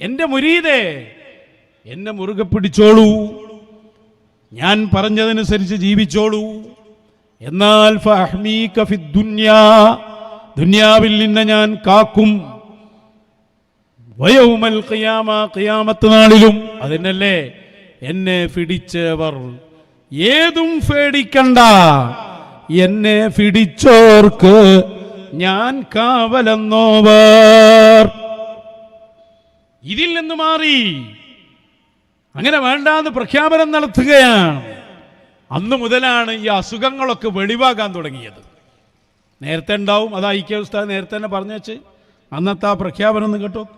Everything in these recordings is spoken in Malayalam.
എന്റെ മുരീതേ എന്നെ മുറുകെ പിടിച്ചോളൂ. ഞാൻ പറഞ്ഞതനുസരിച്ച് ജീവിച്ചോളൂ. എന്നാൽ ദുന്യാവിൽ നിന്നെ ഞാൻ കാക്കും. വയവുമൽ ഖിയാമ ഖിയാമത്ത് നാളിലും അതിനല്ലേ എന്നെ പിടിച്ചവർ. ഏതും പേടിക്കണ്ട. എന്നെ പിടിച്ചോർക്ക് ഞാൻ കാവലെന്നോവർ. ഇതിൽ നിന്ന് മാറി. അങ്ങനെ വേണ്ടാന്ന് പ്രഖ്യാപനം നടത്തുകയാണ്. അന്ന് മുതലാണ് ഈ അസുഖങ്ങളൊക്കെ വെളിവാകാൻ തുടങ്ങിയത്. നേരത്തെ ഉണ്ടാവും അതാ ഐക്യവസ്ഥ നേരത്തെ തന്നെ പറഞ്ഞു വെച്ച് അന്നത്തെ ആ പ്രഖ്യാപനം ഒന്ന് കേട്ടോ.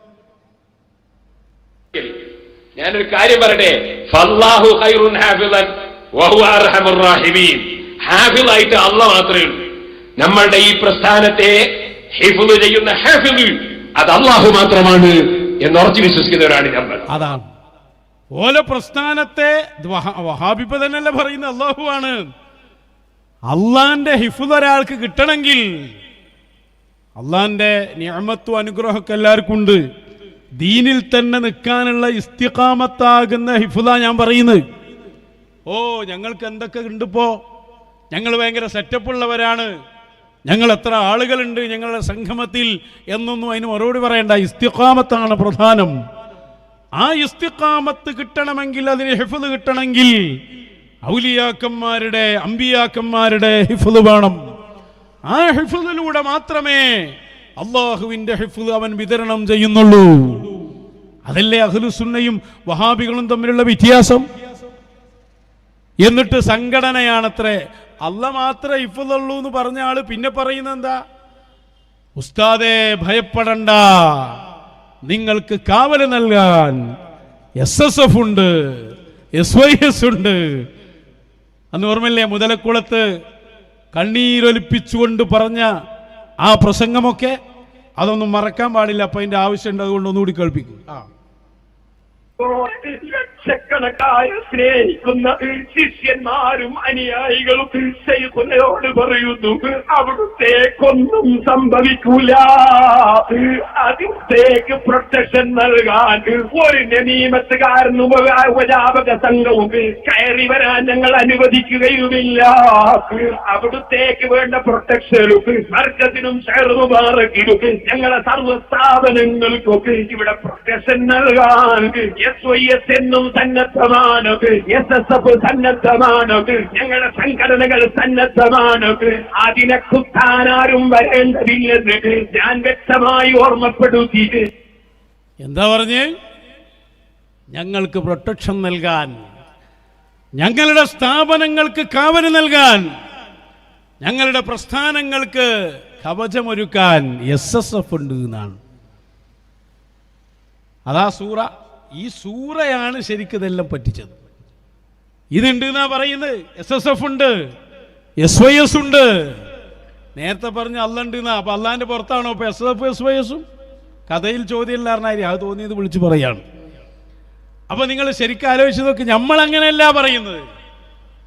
ഞാനൊരു കാര്യം പറയട്ടെ. ഹാഫിളായിട്ട് അല്ല മാത്രമേ ഉള്ളൂ. നമ്മളുടെ ഈ പ്രസ്ഥാനത്തെ ഹിഫ്ള് ചെയ്യുന്ന ഹാഫിൾ അത് അള്ളാഹു മാത്രമാണ് എന്ന് ഉറച്ചു വിശ്വസിക്കുന്നവരാണ് നമ്മൾ. അതാണ്. ഓല പ്രസ്ഥാനത്തെ വഹാബിപ്പ തന്നെയല്ല പറയുന്നത്? അള്ളാഹു ആണ് അള്ളാന്റെ ഹിഫുദ് ഒരാൾക്ക് കിട്ടണമെങ്കിൽ അള്ളാന്റെ നിയമത്വം അനുഗ്രഹമൊക്കെ എല്ലാവർക്കും ഉണ്ട്. ദീനിൽ തന്നെ നിൽക്കാനുള്ള ഇസ്തിഖാമത്താകുന്ന ഹിഫുദ ഞാൻ പറയുന്നത്. ഓ ഞങ്ങൾക്ക് എന്തൊക്കെ ഉണ്ടിപ്പോ ഞങ്ങൾ ഭയങ്കര സെറ്റപ്പുള്ളവരാണ്. ഞങ്ങൾ എത്ര ആളുകളുണ്ട് ഞങ്ങളുടെ സംഗമത്തിൽ എന്നൊന്നും അതിന് മറുപടി പറയണ്ട. ഇസ്തിഖാമത്താണ് പ്രധാനം. ആ ഇസ്തിഖാമത്ത് കിട്ടണമെങ്കിൽ അതിന് ഹിഫുദ് കിട്ടണമെങ്കിൽ ഔലിയാക്കന്മാരുടെ അമ്പിയാക്കന്മാരുടെ ഹിഫുദ് വേണം. ആ ഹിഫുദിലൂടെ മാത്രമേ അള്ളാഹുവിന്റെ ഹിഫുദ് അവൻ വിതരണം ചെയ്യുന്നുള്ളൂ. അതല്ലേ അഹ്ലുസുന്നയും വഹാബികളും തമ്മിലുള്ള വ്യത്യാസം? എന്നിട്ട് സംഘടനയാണത്രേ അല്ല മാത്രമേ ഇഫുള്ളൂ എന്ന് പറഞ്ഞ ആൾ പിന്നെ പറയുന്നത് എന്താ? ഉസ്താദേ ഭയപ്പെടണ്ട. നിങ്ങൾക്ക് കാവൽ നൽകാൻ എസ് എസ് എഫ് ഉണ്ട് എസ് വൈ എസ് ഉണ്ട്. അന്ന് ഓർമ്മയില്ലേ മുതലക്കുളത്ത് കണ്ണീരൊലിപ്പിച്ചുകൊണ്ട് പറഞ്ഞ ആ പ്രസംഗമൊക്കെ? അതൊന്നും മറക്കാൻ പാടില്ല അപ്പൊ അതിന്റെ ആവശ്യമുണ്ട് അതുകൊണ്ട് ഒന്നുകൂടി കേൾപ്പിക്കും. ആ. ലക്ഷക്കണക്കായ സ്നേഹിക്കുന്ന ശിഷ്യന്മാരും അനുയായികളും ശൈഖുനയോട് പറയുന്നു അവിടുത്തെ കൊന്നും സംഭവിക്കൂല. അതിർത്തേക്ക് പ്രൊട്ടക്ഷൻ നൽകാൻ ഒരു നിയമത്തുകാരനും ഉപജാപക സംഘവും കയറി വരാൻ ഞങ്ങൾ അനുവദിക്കുകയുമില്ല. അവിടുത്തേക്ക് വേണ്ട പ്രൊട്ടക്ഷനും വർഗത്തിനും ഷെയറുമാറക്കിനും ഞങ്ങളെ സർവ സ്ഥാപനങ്ങൾക്കൊക്കെ ഇവിടെ പ്രൊട്ടക്ഷൻ നൽകാൻ. എസ് വൈ എസ് എന്നും സന്നദ്ധമാണ് എസ് എസ് എഫ് സന്നദ്ധമാണ് ഞങ്ങളുടെ സംഘടനകൾ സന്നദ്ധമാണ് അതിനെ കുത്താനാരും വരേണ്ടതില്ലെന്ന് ഞാൻ വ്യക്തമായി ഓർമ്മപ്പെടുത്തിയിട്ട്. എന്താ പറഞ്ഞ്? ഞങ്ങൾക്ക് പ്രൊട്ടക്ഷൻ നൽകാൻ. ഞങ്ങളുടെ സ്ഥാപനങ്ങൾക്ക് കാവൽ നൽകാൻ. ഞങ്ങളുടെ പ്രസ്ഥാനങ്ങൾക്ക് കവചമൊരുക്കാൻ എസ് എസ് എഫ് ഉണ്ട് എന്നാണ്. അതാ സൂറ. ഈ സൂറയാണ് ശരിക്കും ഇതെല്ലാം പറ്റിച്ചത്. ഇതുണ്ട് എന്നാ പറയുന്നത്? എസ് എസ് എഫ് ഉണ്ട്. എസ് വൈ എസ് ഉണ്ട്. നേരത്തെ പറഞ്ഞ അല്ലണ്ട് എന്നാ അപ്പൊ അല്ലാന്റെ പുറത്താണോ ഇപ്പൊ എസ് എഫ് എസ് വൈ എസും കഥയിൽ ചോദ്യമില്ലാറിനായി അത് തോന്നിയത് വിളിച്ചു പറയാണ്. അപ്പൊ നിങ്ങൾ ശരിക്കും ആലോചിച്ച് നോക്ക് നമ്മൾ അങ്ങനെയല്ല പറയുന്നത്.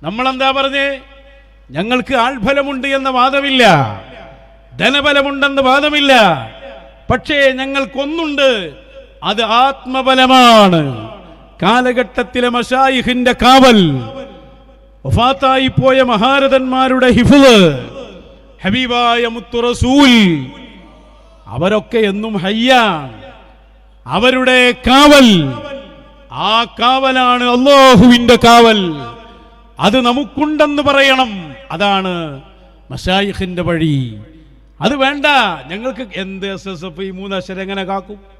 നമ്മളെന്താ പറഞ്ഞേ? ഞങ്ങൾക്ക് ആൾഫലമുണ്ട് എന്ന വാദമില്ല. ധനബലമുണ്ടെന്ന് വാദമില്ല. പക്ഷേ ഞങ്ങൾക്കൊന്നുണ്ട്. അത് ആത്മബലമാണ്. കാലഘട്ടത്തിലെ മഷായിഹിന്റെ കാവൽ പോയ മഹാരഥന്മാരുടെ ഹിഫുദ് ഹബീബായ മുത്തുറസൂൽ അവരൊക്കെ എന്നും ഹയ്യാണ് അവരുടെ കാവൽ ആ കാവലാണ് അള്ളാഹുവിന്റെ കാവൽ. അത് നമുക്കുണ്ടെന്ന് പറയണം. അതാണ് മഷായിഖിന്റെ വഴി. അത് വേണ്ട. ഞങ്ങൾക്ക് എന്ത് എസ് എസ് എഫ് ഈ മൂന്നക്ഷരം എങ്ങനെ കാക്കും?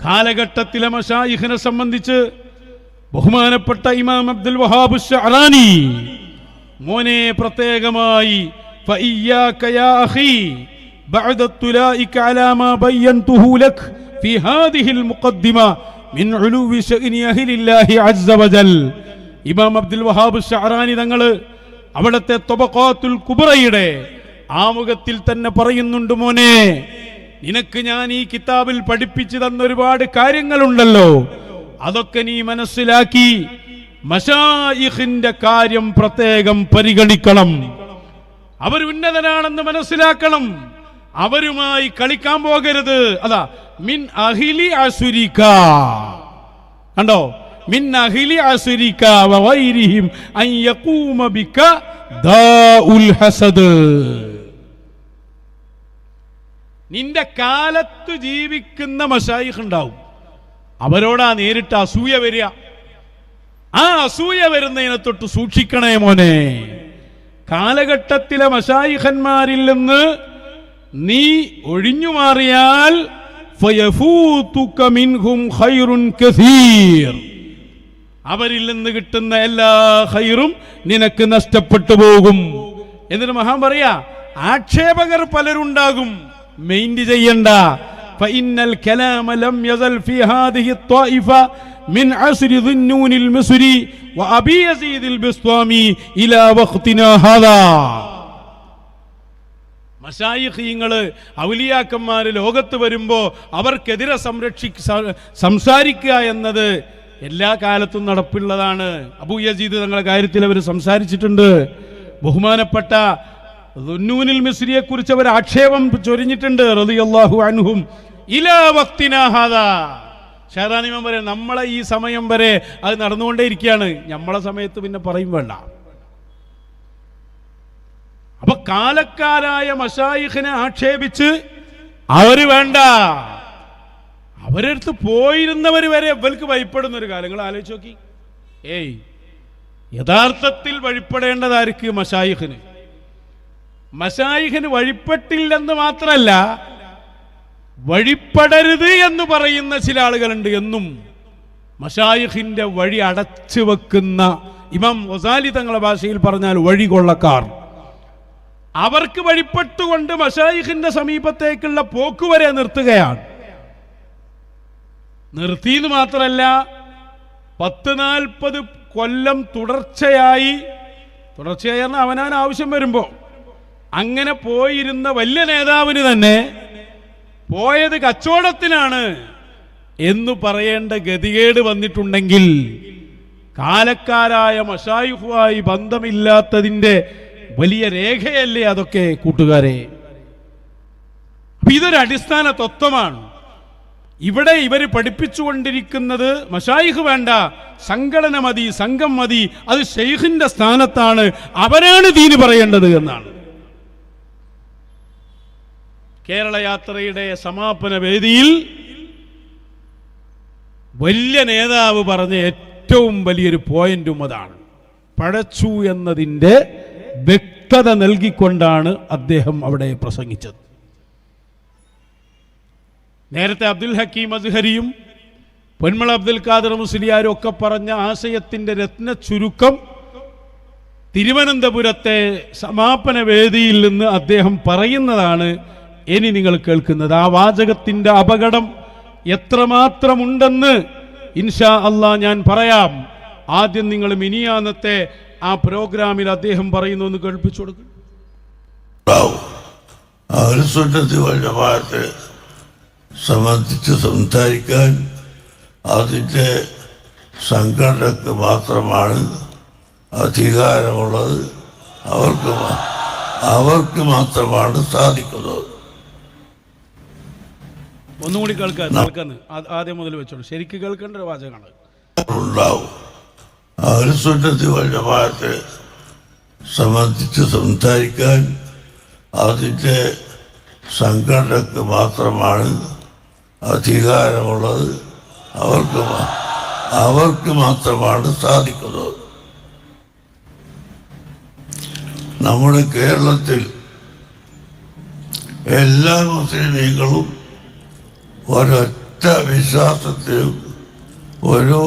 കാലഘട്ടത്തിലെ മഷായിഹിനെ സംബന്ധിച്ച് ബഹുമാനപ്പെട്ട ഇമാം അബ്ദുൽ വഹാബ് ഷഹറാനി മോനെ പ്രത്യേകമായി ഇമാം അബ്ദുൽ വഹാബ് അവിടത്തെ കുബറയുടെ ആമുഖത്തിൽ തന്നെ പറയുന്നുണ്ട് മോനെ നിനക്ക് ഞാൻ ഈ കിതാബിൽ പഠിപ്പിച്ചു തന്ന ഒരുപാട് കാര്യങ്ങളുണ്ടല്ലോ. അതൊക്കെ നീ മനസ്സിലാക്കി മഷായിഖിന്റെ കാര്യം പ്രത്യേകം പരിഗണിക്കണം. അവർ ഉന്നതനാണെന്ന് മനസ്സിലാക്കണം. അവരുമായി കളിക്കാൻ പോകരുത്. അതാ മിൻ അഹിലി അസുരിക്ക. കണ്ടോ? മിൻ അഹിലി അസുരിക്ക അൻ യഖൂമ ബിക ദാഉൽ ഹസദ്. നിന്റെ കാലത്ത് ജീവിക്കുന്ന മഷായിഖ് ഉണ്ടാവും. അവരോടാ നേരിട്ട് അസൂയ വരിക. ആ അസൂയ വരുന്നതിനെ തൊട്ട് സൂക്ഷിക്കണേ മോനെ. കാലഘട്ടത്തിലെ മഷായിഖന്മാരിൽ നിന്ന് നീ ഒഴിഞ്ഞു മാറിയാൽ അവരിൽ നിന്ന് കിട്ടുന്ന എല്ലാ ഹൈറും നിനക്ക് നഷ്ടപ്പെട്ടു പോകും. എന്നിട്ട് മഹാൻ പറയാ ആക്ഷേപകർ പലരുണ്ടാകും. മെയിൻറ്റ് ചെയ്യണ്ട فإن الكلام لم يزل في هذه الطائفة من عصر ذي النون المصري وأبي يزيد البسطامي إلى وقتنا هذا മഷായിഖീങ്ങള് ഔലിയാക്കന്മാര് ലോകത്ത് വരുമ്പോ അവർക്കെതിരെ സംരക്ഷി സ- സംസാരിക്കുക എന്നത് എല്ലാ കാലത്തും നടപ്പുള്ളതാണ് അബൂ യസീദ് തങ്ങളുടെ കാര്യത്തിൽ അവർ സംസാരിച്ചിട്ടുണ്ട് ബഹുമാനപ്പെട്ട ദുന്നൂനിൽ മിസ്രിയെ കുറിച്ച് അവർ ആക്ഷേപം ചൊരിഞ്ഞിട്ടുണ്ട് ഇലാ വക്തിനാ ഹാദാ. ഷെഹറാനിമൻ നമ്മളെ ഈ സമയം വരെ അത് നടന്നുകൊണ്ടേയിരിക്കുകയാണ്. നമ്മളെ സമയത്ത് പിന്നെ പറയും വേണ്ട. അപ്പൊ കാലക്കാരായ മഷായിഖിനെ ആക്ഷേപിച്ച് അവർ വേണ്ട. അവരടുത്ത് പോയിരുന്നവർ വരെ ഇവർക്ക് ഭയപ്പെടുന്ന ഒരു കാലം. നിങ്ങൾ ആലോചിച്ച് നോക്കി. ഏയ് യഥാർത്ഥത്തിൽ വഴിപ്പെടേണ്ടതായിരിക്കും മഷായിഖിന്? മഷായിഖിന് വഴിപ്പെട്ടില്ലെന്ന് മാത്രമല്ല വഴിപ്പെടരുത് എന്ന് പറയുന്ന ചില ആളുകളുണ്ട്. എന്നും മഷായിഖിന്റെ വഴി അടച്ചു വെക്കുന്ന ഇമാം ഒസാലി തങ്ങളുടെ ഭാഷയിൽ പറഞ്ഞാൽ വഴി കൊള്ളക്കാർ അവർക്ക് വഴിപ്പെട്ടുകൊണ്ട് മഷായിഖിന്റെ സമീപത്തേക്കുള്ള പോക്ക് വരെ നിർത്തുകയാണ്. നിർത്തിയെന്ന് മാത്രമല്ല പത്ത് നാൽപ്പത് കൊല്ലം തുടർച്ചയായി തുടർച്ചയായി അവനാൻ ആവശ്യം വരുമ്പോ അങ്ങനെ പോയിരുന്ന വലിയ നേതാവിന് തന്നെ പോയത് കച്ചവടത്തിനാണ് എന്ന് പറയേണ്ട ഗതികേട് വന്നിട്ടുണ്ടെങ്കിൽ കാലക്കാരായ മഷായുഫുമായി ബന്ധമില്ലാത്തതിന്റെ വലിയ രേഖയല്ലേ അതൊക്കെ കൂട്ടുകാരെ? അപ്പൊ ഇതൊരു അടിസ്ഥാന തത്വമാണ്. ഇവിടെ ഇവർ പഠിപ്പിച്ചുകൊണ്ടിരിക്കുന്നത് മഷായിഹ് വേണ്ട സംഘടന മതി സംഘം മതി അത് ഷെയ്ഖിന്റെ സ്ഥാനത്താണ് അവരാണ് ദീന് പറയേണ്ടത് എന്നാണ്. കേരള യാത്രയുടെ സമാപന വേദിയിൽ വലിയ നേതാവ് പറഞ്ഞ ഏറ്റവും വലിയൊരു പോയിന്റും അതാണ്. പഴച്ചു എന്നതിന്റെ വ്യക്തത നൽകിക്കൊണ്ടാണ് അദ്ദേഹം അവിടെ പ്രസംഗിച്ചത്. നേരത്തെ അബ്ദുൽ ഹക്കീം അസ്ഹരിയും പൊന്മള അബ്ദുൽ ഖാദർ മുസ്ലിയാരും ഒക്കെ പറഞ്ഞ ആശയത്തിന്റെ രത്ന ചുരുക്കം തിരുവനന്തപുരത്തെ സമാപന വേദിയിൽ നിന്ന് അദ്ദേഹം പറയുന്നതാണ് ഇനി നിങ്ങൾ കേൾക്കുന്നത് ആ വാചകത്തിന്റെ അപകടം എത്രമാത്രമുണ്ടെന്ന് ഇൻഷാ അള്ളാ ഞാൻ പറയാം. ആദ്യം നിങ്ങൾ മിനിയാന്നത്തെ ആ പ്രോഗ്രാമിൽ അദ്ദേഹം പറയുന്നു എന്ന് കേൾപ്പിച്ചു കൊടുക്കും. സംബന്ധിച്ച് സംസാരിക്കാൻ അതിന്റെ സംഘടനക്ക് മാത്രമാണ് അധികാരമുള്ളത്. അവർക്ക് അവർക്ക് മാത്രമാണ് സാധിക്കുന്നത്. ഒന്നുകൂടി കേൾക്കാൻ കേൾക്കാന്ന്. ആദ്യം മുതൽ വെച്ചോളൂ. ശരിക്ക് കേൾക്കേണ്ട ഒരു വാചകമാണ് സംബന്ധിച്ച് സംസാരിക്കാൻ അതിന്റെ സംഘടനക്ക് മാത്രമാണ് അധികാരമുള്ളത്. അവർക്ക് അവർക്ക് മാത്രമാണ് സാധിക്കുന്നത്. നമ്മുടെ കേരളത്തിൽ എല്ലാ മുസ്ലിമീങ്ങളും ഒരൊറ്റ വിശ്വാസത്തിലും ഒരു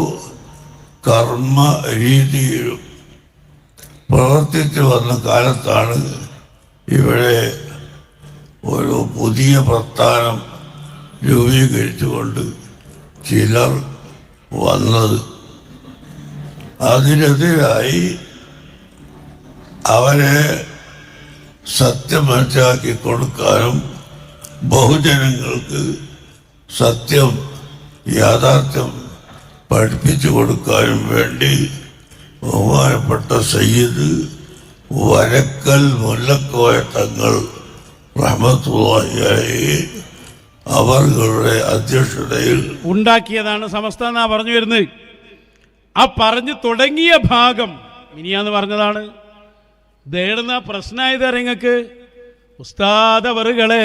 കർമ്മ രീതിയിലും പ്രവർത്തിച്ചു വന്ന കാലത്താണ് ഇവിടെ ഒരു പുതിയ പ്രസ്ഥാനം രൂപീകരിച്ചുകൊണ്ട് ചിലർ വന്നത്. അതിനെതിരായി അവരെ സത്യം മനസ്സിലാക്കി കൊടുക്കാനും ബഹുജനങ്ങൾക്ക് സത്യം യാഥാർത്ഥ്യം പഠിപ്പിച്ചു കൊടുക്കാനും വേണ്ടി ബഹുമാനപ്പെട്ട സയ്യിദ് വരക്കൽ മുല്ലക്കോയ തങ്ങൾ റഹ്മത്തുള്ളാഹിയായി അവരുടെ അധ്യക്ഷതയിൽ ഉണ്ടാക്കിയതാണ് സമസ്ത എന്നാ പറഞ്ഞു വരുന്നത്. ആ പറഞ്ഞു തുടങ്ങിയ ഭാഗം മിനിയാന്ന് പറഞ്ഞതാണ്. ദേടുന്ന പ്രശ്നമായത് നിങ്ങൾക്ക്. ഉസ്താദവറുകളെ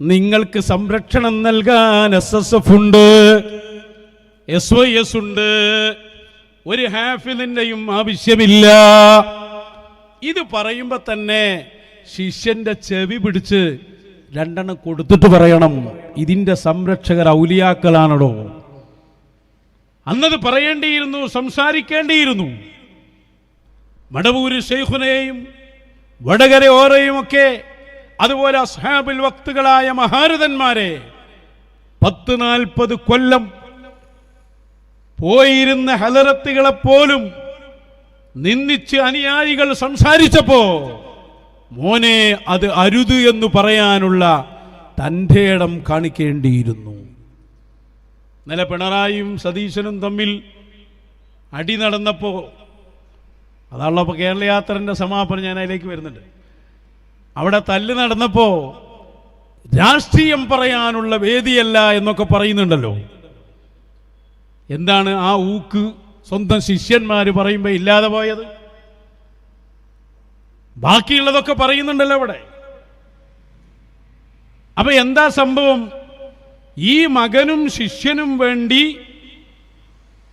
നിങ്ങൾക്ക് സംരക്ഷണം നൽകാൻ എസ് എസ് എഫ് ഉണ്ട്. എസ് വൈ എസ് ഉണ്ട്. ഒരു ഹാഫിലിന്റെയും ആവശ്യമില്ല. ഇത് പറയുമ്പോൾ തന്നെ ശിഷ്യന്റെ ചെവി പിടിച്ച് രണ്ടെണ്ണം കൊടുത്തിട്ട് പറയണം. ഇതിന്റെ സംരക്ഷകർ ഔലിയാക്കളാണടോ. അന്നത് പറയേണ്ടിയിരുന്നു സംസാരിക്കേണ്ടിയിരുന്നു. മടവൂര് ഷെയ്ഖുനെയും വടകര ഓരയും ഒക്കെ അതുപോലെ അസ്ഹാബിൽ വക്തുകളായ മഹാരഥന്മാരെ പത്ത് നാൽപ്പത് കൊല്ലം പോയിരുന്ന ഹലറത്തുകളെ പോലും നിന്ദിച്ച് അനുയായികൾ സംസാരിച്ചപ്പോ മോനെ അത് അരുത് എന്ന് പറയാനുള്ള തന്റെ ഇടം കാണിക്കേണ്ടിയിരുന്നു. ഇന്നലെ പിണറായിയും സതീശനും തമ്മിൽ അടി നടന്നപ്പോ അതാണല്ലോ ഇപ്പോൾ കേരള യാത്രന്റെ സമാപനം ഞാൻ അതിലേക്ക് വരുന്നുണ്ട്. അവിടെ തല്ല് നടന്നപ്പോ രാഷ്ട്രീയം പറയാനുള്ള വേദിയല്ല എന്നൊക്കെ പറയുന്നുണ്ടല്ലോ. എന്താണ് ആ ഊക്ക് സ്വന്തം ശിഷ്യന്മാർ പറയുമ്പോൾ ഇല്ലാതെ പോയത്? ബാക്കിയുള്ളതൊക്കെ പറയുന്നുണ്ടല്ലോ അവിടെ. അപ്പൊ എന്താ സംഭവം? ഈ മകനും ശിഷ്യനും വേണ്ടി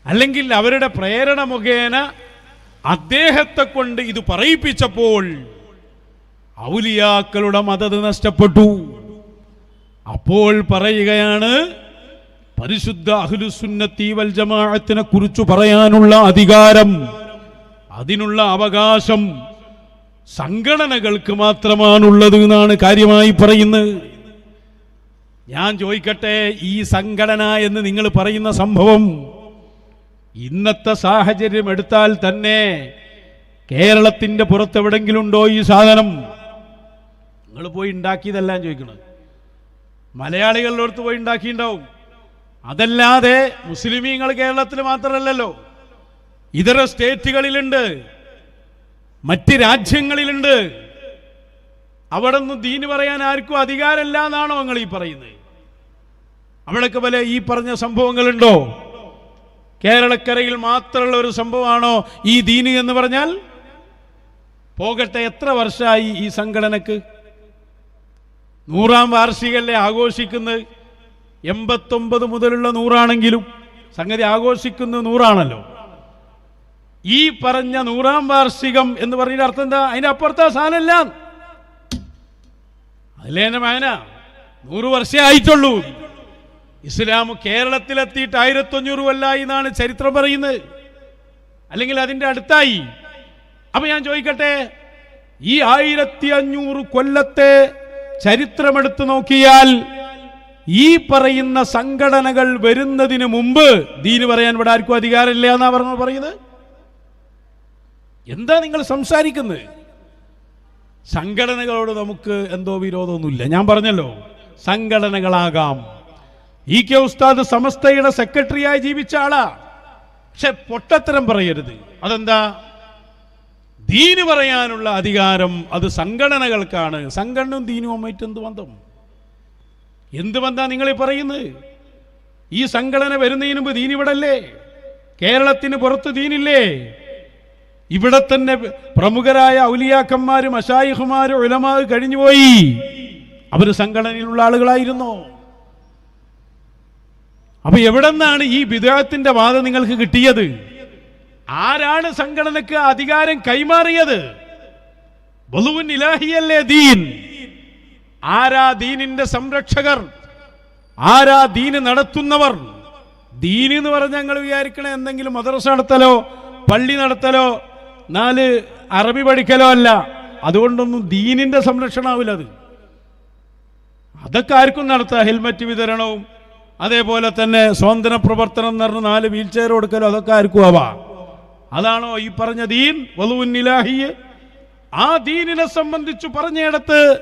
അല്ലെങ്കിൽ അവരുടെ പ്രേരണ മുഖേന അദ്ദേഹത്തെ കൊണ്ട് ഇത് പറയിപ്പിച്ചപ്പോൾ ഔലിയാക്കളുടെ മതത് നഷ്ടപ്പെട്ടു. അപ്പോൾ പറയുകയാണ് പരിശുദ്ധ അഹ്ലുസുന്നത്തി വൽ ജമാഅത്തിനെ കുറിച്ച് പറയാനുള്ള അധികാരം അതിനുള്ള അവകാശം സംഘടനകൾക്ക് മാത്രമാണുള്ളത് എന്നാണ് കാര്യമായി പറയുന്നത്. ഞാൻ ചോദിക്കട്ടെ ഈ സംഘടന എന്ന് നിങ്ങൾ പറയുന്ന സംഭവം ഇന്നത്തെ സാഹചര്യം എടുത്താൽ തന്നെ കേരളത്തിന്റെ പുറത്ത് എവിടെങ്കിലും ഉണ്ടോ ഈ സാധനം? നിങ്ങൾ പോയി ഉണ്ടാക്കിയതെല്ലാം ചോദിക്കുന്നത് മലയാളികളുടെ അടുത്ത് പോയി ഉണ്ടാക്കിയിട്ടുണ്ടാവും. അതല്ലാതെ മുസ്ലിമീങ്ങൾ കേരളത്തിൽ മാത്രമല്ലല്ലോ. ഇതര സ്റ്റേറ്റുകളിലുണ്ട്. മറ്റ് രാജ്യങ്ങളിലുണ്ട്. അവിടെ നിന്ന് ദീന് പറയാൻ ആർക്കും അധികാരമില്ല എന്നാണോ നിങ്ങൾ ഈ പറയുന്നത്? അവിടെയൊക്കെ പല ഈ പറഞ്ഞ സംഭവങ്ങളുണ്ടോ? കേരളക്കരയിൽ മാത്രമുള്ള ഒരു സംഭവമാണോ ഈ ദീന് എന്ന് പറഞ്ഞാൽ? പോകട്ടെ എത്ര വർഷമായി ഈ സംഘടനക്ക്? നൂറാം വാർഷികല്ലേ ആഘോഷിക്കുന്നത്? എൺപത്തൊമ്പത് മുതലുള്ള നൂറാണെങ്കിലും സംഗതി ആഘോഷിക്കുന്നത് നൂറാണല്ലോ. ഈ പറഞ്ഞ നൂറാം വാർഷികം എന്ന് പറഞ്ഞ അർത്ഥം എന്താ? അതിന്റെ അപ്പുറത്തെ സാധനമല്ല. അതിലെ എന്നെ മകന നൂറ് വർഷമേ ആയിട്ടുള്ളൂ. ഇസ്ലാം കേരളത്തിലെത്തിയിട്ട് ആയിരത്തി അഞ്ഞൂറ് കൊല്ലായി എന്നാണ് ചരിത്രം പറയുന്നത്. അല്ലെങ്കിൽ അതിന്റെ അടുത്തായി. അപ്പൊ ഞാൻ ചോദിക്കട്ടെ ഈ ആയിരത്തി അഞ്ഞൂറ് കൊല്ലത്തെ ചരിത്രമെടുത്ത് നോക്കിയാൽ ഈ പറയുന്ന സംഘടനകൾ വരുന്നതിന് മുമ്പ് ദീന് പറയാൻ ഇവിടെ ആർക്കും അധികാരമില്ല എന്നാ പറഞ്ഞു പറയുന്നത്? എന്താ നിങ്ങൾ സംസാരിക്കുന്നത്? സംഘടനകളോട് നമുക്ക് എന്തോ വിരോധമൊന്നുമില്ല. ഞാൻ പറഞ്ഞല്ലോ സംഘടനകളാകാം. ഇ കെ ഉസ്താദ് സമസ്തയുടെ സെക്രട്ടറിയായി ജീവിച്ച ആളാ. പക്ഷെ പൊട്ടത്തരം പറയരുത്. അതെന്താ? ദീന് പറയാനുള്ള അധികാരം അത് സംഘടനകൾക്കാണ്. സംഘടനയും ദീനുമായിട്ട് എന്ത് ബന്ധം? എന്ത് ബന്ധാ നിങ്ങൾ പറയുന്നത്? ഈ സംഘടന വരുന്നതിന് മുമ്പ് ദീൻ ഇവിടെ അല്ലേ കേരളത്തിന് പുറത്ത് ദീനില്ലേ? ഇവിടെ തന്നെ പ്രമുഖരായ ഔലിയാക്കന്മാരും അഷായിഹുമാരും ഉലമാ കഴിഞ്ഞുപോയി. അവർ സംഘടനയിലുള്ള ആളുകളായിരുന്നു. അപ്പൊ എവിടെ നിന്നാണ് ഈ വിദേഹത്തിന്റെ വാദം നിങ്ങൾക്ക് കിട്ടിയത്? ആരാണ് സംഘടനക്ക് അധികാരം കൈമാറിയത്? ഇലാഹിയല്ലേ ദീൻ? ആരാ ദീനിന്റെ സംരക്ഷകർ? ആരാ ദീന് നടത്തുന്നവർ? ദീൻ എന്ന് പറഞ്ഞ ഞങ്ങൾ വിചാരിക്കണ എന്തെങ്കിലും മദ്രസ നടത്തലോ പള്ളി നടത്തലോ നാല് അറബി പഠിക്കലോ അല്ല. അതുകൊണ്ടൊന്നും ദീനിന്റെ സംരക്ഷണമാവില്ല അത്. അതൊക്കെ ആർക്കും നടത്താം? ഹെൽമറ്റ് വിതരണവും അതേപോലെ തന്നെ സ്വാതന്ത്ര്യ പ്രവർത്തനം എന്ന് പറഞ്ഞ് നാല് വീൽ ചെയർ കൊടുക്കലോ അതൊക്കെ ആർക്കും ആവാം. അതാണോ ഈ പറഞ്ഞ ദീൻ? വലുവിനിലാഹിയെ ആ ദീനിനെ സംബന്ധിച്ചു പറഞ്ഞിടത്ത്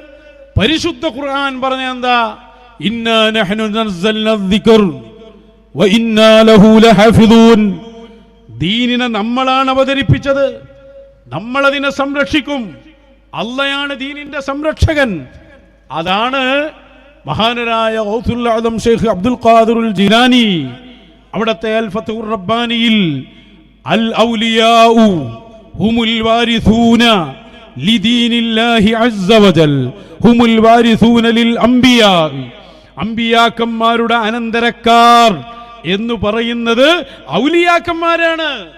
പരിശുദ്ധ ഖുർആൻ പറഞ്ഞ എന്താ ദീനിനെ നമ്മളാണ് അവതരിപ്പിച്ചത്. നമ്മളതിനെ സംരക്ഷിക്കും. അള്ളയാണ് ദീനിന്റെ സംരക്ഷകൻ. അതാണ് മഹാനരായ ഷെയ്ഖ് അബ്ദുൽ ഖാദിറുൽ ജിലാനി അവിടുത്തെ അൽ ഫത്തുർ റബ്ബാനിയിൽ അൽ ഔലിയാഉ വാരിസൂന അസ്സവജൽ വാരിസൂന ലിൽ അമ്പിയാക്കന്മാരുടെ അനന്തരക്കാർ എന്ന് പറയുന്നത് ഔലിയാക്കന്മാരാണ്.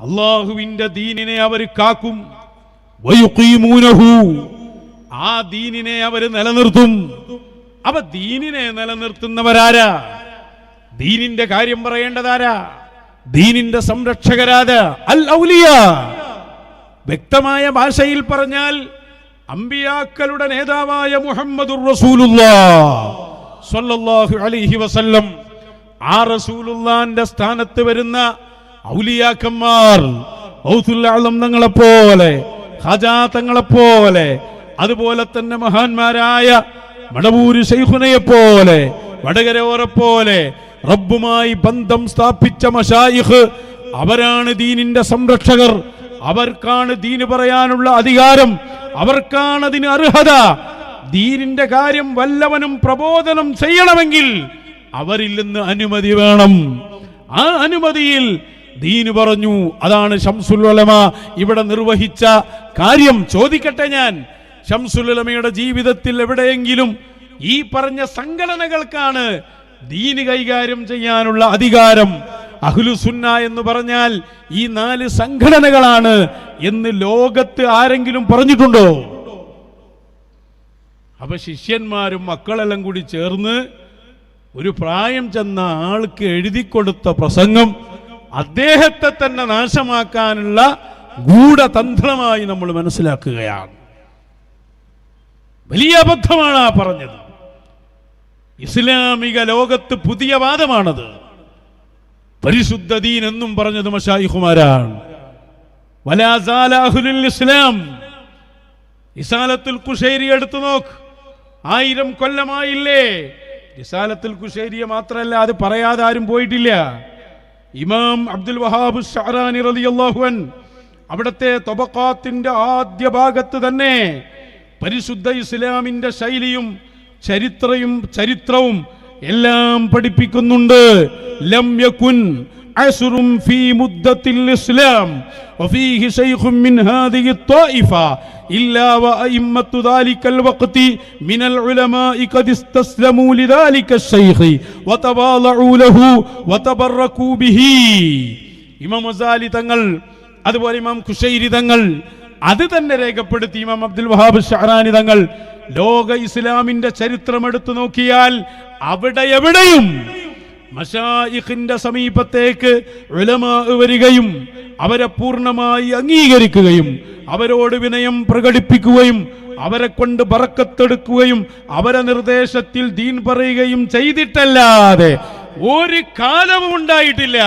അള്ളാഹുവിന്റെ ദീനിനെ അവർ കാക്കും. ആ ദീനിനെ അവർ നിലനിർത്തും. അവ ദീനിനെ നിലനിർത്തുന്നവരാരാ? ദീനിന്റെ കാര്യം പറയേണ്ടതാരാ? ദീനിന്റെ സംരക്ഷകരാത് അൽ ഔലിയ. വ്യക്തമായ ഭാഷയിൽ പറഞ്ഞാൽ അമ്പിയാക്കളുടെ നേതാവായ റസൂലുള്ളാഹി അലൈഹി വസല്ലം. ആ റസൂലുള്ളാന്റെ സ്ഥാനത്ത് വരുന്ന ഔലിയാക്കന്മാർ ഔസുൽ ഹജാ തങ്ങളെ പോലെ ഖജാ തങ്ങളെ പോലെ അതുപോലെ തന്നെ മഹാന്മാരായ മടവൂര് ശൈഖുനയെ പോലെ വടകരോറെ പോലെ റബ്ബുമായി ബന്ധം സ്ഥാപിച്ച മഷായിഖ് അവരാണ് ദീനിന്റെ സംരക്ഷകർ. അവർക്കാണ് ദീന് പറയാനുള്ള അധികാരം. അവർക്കാണ് അതിന് അർഹത. ദീനിന്റെ കാര്യം വല്ലവനും പ്രബോധനം ചെയ്യണമെങ്കിൽ അവരിൽ നിന്ന് അനുമതി വേണം. ആ അനുമതിയിൽ ദീന് പറഞ്ഞു. അതാണ് ഷംസുൽ ഇവിടെ നിർവഹിച്ച കാര്യം. ചോദിക്കട്ടെ ഞാൻ. ഷംസുൽ ഉലമയുടെ ജീവിതത്തിൽ എവിടെയെങ്കിലും ഈ പറഞ്ഞ സംഘടനകൾക്കാണ് ദീന് കൈകാര്യം ചെയ്യാനുള്ള അധികാരം. അഹ്ലുസുന്ന എന്ന് പറഞ്ഞാൽ ഈ നാല് സംഘടനകളാണ് എന്ന് ലോകത്ത് ആരെങ്കിലും പറഞ്ഞിട്ടുണ്ടോ? അപ്പൊ ശിഷ്യന്മാരും മക്കളെല്ലാം കൂടി ചേർന്ന് ഒരു പ്രായം ചെന്ന ആൾക്ക് എഴുതി കൊടുത്ത പ്രസംഗം അദ്ദേഹത്തെ തന്നെ നാശമാക്കാനുള്ള ഗൂഢതന്ത്രമായി നമ്മൾ മനസ്സിലാക്കുകയാണ്. വലിയ അബദ്ധമാണ് ആ പറഞ്ഞത്. ഇസ്ലാമിക ലോകത്ത് പുതിയ വാദമാണത്. പരിശുദ്ധ ദീൻ എന്നും പറഞ്ഞത് മഷായിഹുമാരാണ് ഇസ്ലാം. ഇസാലത്തുൽ കുഷേരി എടുത്തു നോക്ക്. ആയിരം കൊല്ലമായില്ലേ? ഇസാലത്തുൽ കുഷേരിയെ മാത്രമല്ല അത് പറയാതെ ആരും പോയിട്ടില്ല. ഇമാം അബ്ദുൽ വഹാബ് ഷഹറാനി അവിടുത്തെ തൊബക്കാത്തിന്റെ ആദ്യ ഭാഗത്ത് തന്നെ പരിശുദ്ധ ഇസ്ലാമിന്റെ ശൈലിയും ചരിത്രയും ചരിത്രവും എല്ലാം പഠിപ്പിക്കുന്നുണ്ട് ലം യകുൻ അസ്റും ഫീ മുദ്ദത്തിൽ ഇസ്ലാം وفيه شيخ من هذه الطائفة إلا وأئمة ذلك الوقت من العلماء قد استسلموا لذلك الشيخ وتواضعوا له وتبركوا به ഇമാം മസാലി തങ്ങൾ അതുപോലെ ഇമാം കുശൈരി തങ്ങൾ അത് തന്നെ രേഖപ്പെടുത്തി ഇമാം അബ്ദുൽ വഹാബ് ഷഹറാനി തങ്ങൾ ലോക ഇസ്ലാമിന്റെ ചരിത്രം എടുത്തു നോക്കിയാൽ അവിടെ എവിടെയും മഷായിഖിന്റെ സമീപത്തേക്ക് വരികയും അവരെ പൂർണമായി അംഗീകരിക്കുകയും അവരോട് വിനയം പ്രകടിപ്പിക്കുകയും അവരെ കൊണ്ട് ബറക്കത്തെടുക്കുകയും അവരെ നിർദ്ദേശത്തിൽ ദീൻ പറയുകയും ചെയ്തിട്ടല്ലാതെ ഒരു കാലവും ഉണ്ടായിട്ടില്ല.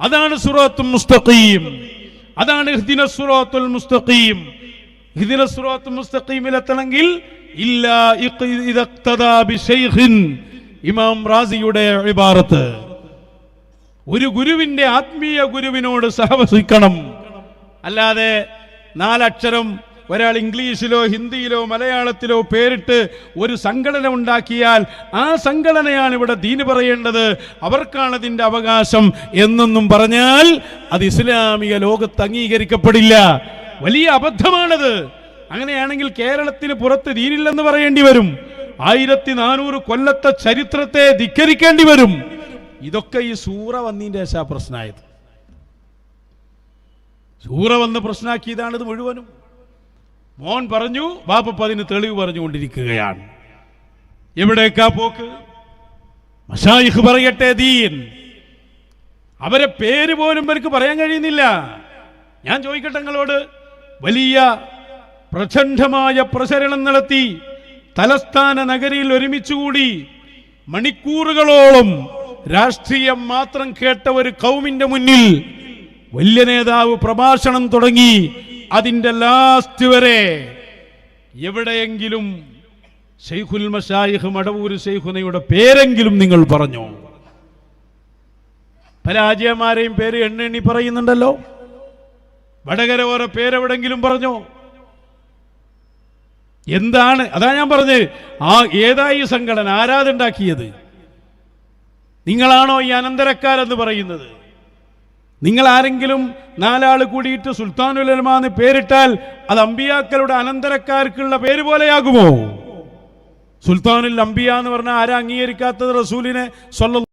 അതാണ് സൂറത്തുൽ മുസ്തഖീം. അതാണ് ഇഹ്ദിന സുറാത്തുൽ മുസ്തഖീം. ഹിദിന സുറാത്തുൽ മുസ്തഖീമിൽ എത്തണമെങ്കിൽ ഇമാം റാസിയുടെ ഇബാറത്ത്. ഒരു ഗുരുവിന്റെ ആത്മീയ ഗുരുവിനോട് സഹവസിക്കണം. അല്ലാതെ നാലക്ഷരം ഒരാൾ ഇംഗ്ലീഷിലോ ഹിന്ദിയിലോ മലയാളത്തിലോ പേരിട്ട് ഒരു സംഘടന ഉണ്ടാക്കിയാൽ ആ സംഘടനയാണ് ഇവിടെ ദീന് പറയേണ്ടത്. അവർക്കാണ് അതിന്റെ അവകാശം എന്നൊന്നും പറഞ്ഞാൽ അത് ഇസ്ലാമിക ലോകത്ത് അംഗീകരിക്കപ്പെടില്ല. വലിയ അബദ്ധമാണത്. അങ്ങനെയാണെങ്കിൽ കേരളത്തിന് പുറത്ത് ദീനില്ലെന്ന് പറയേണ്ടി വരും. ആയിരത്തി നാനൂറ് കൊല്ലത്തെ ചരിത്രത്തെ ധിക്കരിക്കേണ്ടി വരും. ഇതൊക്കെ ഈ സൂറ വന്നതിന്റെ ശാ പ്രശ്നമായത്. സൂറ വന്ന് പ്രശ്നമാക്കിയതാണിത് മുഴുവനും. മോൻ പറഞ്ഞു ബാപ്പ അതിന് തെളിവ് പറഞ്ഞുകൊണ്ടിരിക്കുകയാണ്. എവിടേക്കാ പോക്ക്? മഷായിഖ് പറയട്ടെ ദീൻ. അവരെ പേര് പോലും ഇവർക്ക് പറയാൻ കഴിയുന്നില്ല. ഞാൻ ചോദിക്കട്ടെ നിങ്ങളോട്? വലിയ പ്രചണ്ഡമായ പ്രചരണം നടത്തി തലസ്ഥാന നഗരിയിൽ ഒരുമിച്ചുകൂടി മണിക്കൂറുകളോളം രാഷ്ട്രീയം മാത്രം കേട്ട ഒരു കൗമിന്റെ മുന്നിൽ വലിയ നേതാവ് പ്രഭാഷണം തുടങ്ങി അതിന്റെ ലാസ്റ്റ് വരെ എവിടെയെങ്കിലും ഷെയ്ഖുൽ മഷായിഖ് മടവൂർ ഷെയ്ഖുനയുടെ പേരെങ്കിലും നിങ്ങൾ പറഞ്ഞു? പരാജയമാരെയും പേര് എണ്ണെണ്ണി പറയുന്നുണ്ടല്ലോ. വടകര ഓരോ പേരെവിടെങ്കിലും പറഞ്ഞോ? എന്താണ്? അതാ ഞാൻ പറഞ്ഞത് ആ ഏതായി സംഘടന? ആരാതുണ്ടാക്കിയത് നിങ്ങളാണോ ഈ അനന്തരക്കാരെന്ന് പറയുന്നത്? നിങ്ങൾ ആരെങ്കിലും നാലാൾ കൂടിയിട്ട് സുൽത്താനുലമ എന്ന് പേരിട്ടാൽ അത് അമ്പിയാക്കളുടെ അനന്തരക്കാർക്കുള്ള പേര് പോലെയാകുമോ? സുൽത്താനുൽ അമ്പിയ എന്ന് പറഞ്ഞാൽ ആരാ അംഗീകരിക്കാത്തത് റസൂലിനെ? സ്വല്ല